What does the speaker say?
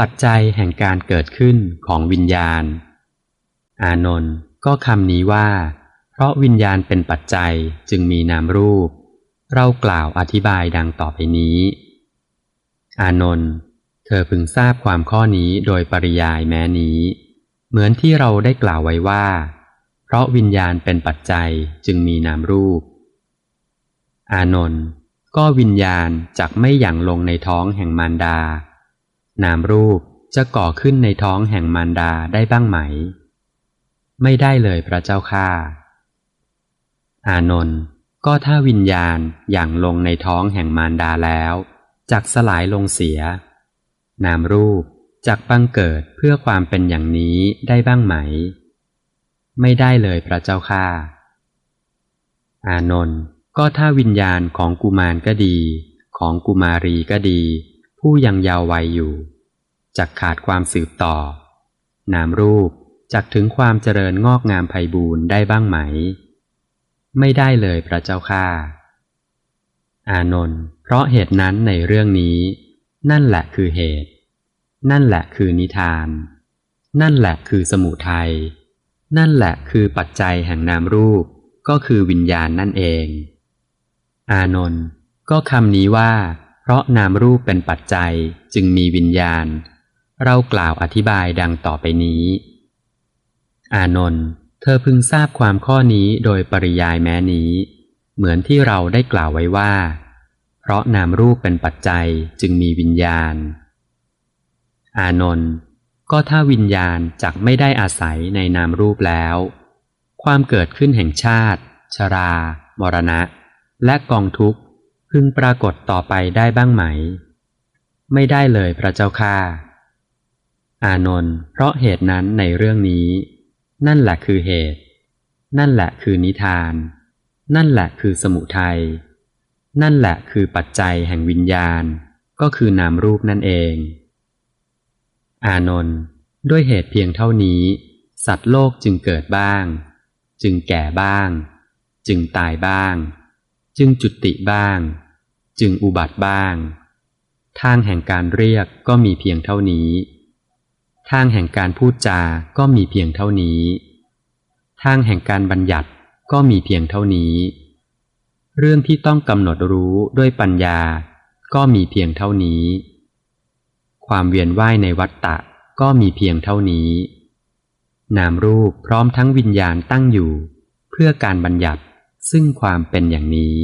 ปัจจัยแห่งการเกิดขึ้นของวิญญาณ อานนท์ก็คำนี้ว่า เพราะวิญญาณเป็นปัจจัยจึงมีนามรูป เรากล่าวอธิบายดังต่อไปนี้ อานนท์เธอพึงทราบความข้อนี้โดยปริยายแม้นี้ เหมือนที่เราได้กล่าวไว้ว่า เพราะวิญญาณเป็นปัจจัยจึงมีนามรูป อานนท์ก็วิญญาณจักไม่หยั่งลงในท้องแห่งมารดา นามรูปจะก่อขึ้นในท้องแห่งมารดาได้บ้างไหม ไม่ได้เลยพระเจ้าข้าอานนท์ก็ถ้าวิญญาณหยั่งลงในท้องแห่งมารดาแล้วจักสลายลงเสีย นามรูปจักบังเกิดเพื่อความเป็นอย่างนี้ได้บ้างไหม ไม่ได้เลยพระเจ้าข้าอานนท์ก็ถ้าวิญญาณของกุมารก็ดี ของกุมารีก็ดี ผู้ยังยาววัยอยู่จักขาดความสืบต่อ นามรูปจักถึงความเจริญงอกงามไพบูรณ์ได้บ้างไหม ไม่ได้เลยพระเจ้าข้าอานนท์เพราะเหตุนั้นในเรื่องนี้ นั่นแหละคือเหตุ นั่นแหละคือนิทาน นั่นแหละคือสมุทัยนั่นแหละคือปัจจัยแห่งนามรูปก็คือวิญญาณนั่นเอง อานนท์ก็คำนี้ว่า เพราะนามรูปเป็นปัจจัยจึงมีวิญญาณ เรากล่าวอธิบายดังต่อไปนี้ อานนท์เธอพึงทราบความข้อนี้โดยปริยายแม้นี้ เหมือนที่เราได้กล่าวไว้ว่า เพราะนามรูปเป็นปัจจัยจึงมีวิญญาณ อานนท์ก็ถ้าวิญญาณจักไม่ได้อาศัยในนามรูปแล้ว ความเกิดขึ้นแห่งชาติ ชรา มรณะ และกองทุกข์ พึงปรากฏต่อไปได้บ้างไหม ไม่ได้เลยพระเจ้าข้าอานนท์เพราะเหตุนั้นในเรื่องนี้ นั่นแหละคือเหตุ นั่นแหละคือนิทาน นั่นแหละคือสมุทัย นั่นแหละคือปัจจัยแห่งวิญญาณ ก็คือนามรูปนั่นเอง อานนท์ด้วยเหตุเพียงเท่านี้ สัตว์โลกจึงเกิดบ้าง จึงแก่บ้าง จึงตายบ้าง จึงจุติบ้าง จึงอุบัติบ้าง ทางแห่งการเรียกก็มีเพียงเท่านี้ ทางแห่งการพูดจา ก็มีเพียงเท่านี้ ทางแห่งการบัญญัติก็มีเพียงเท่านี้ เรื่องที่ต้องกำหนดรู้ด้วยปัญญา ก็มีเพียงเท่านี้ ความเวียนว่ายในวัฏฏะก็มีเพียงเท่านี้ นามรูปพร้อมทั้งวิญญาณตั้งอยู่ เพื่อการบัญญัติซึ่งความเป็นอย่างนี้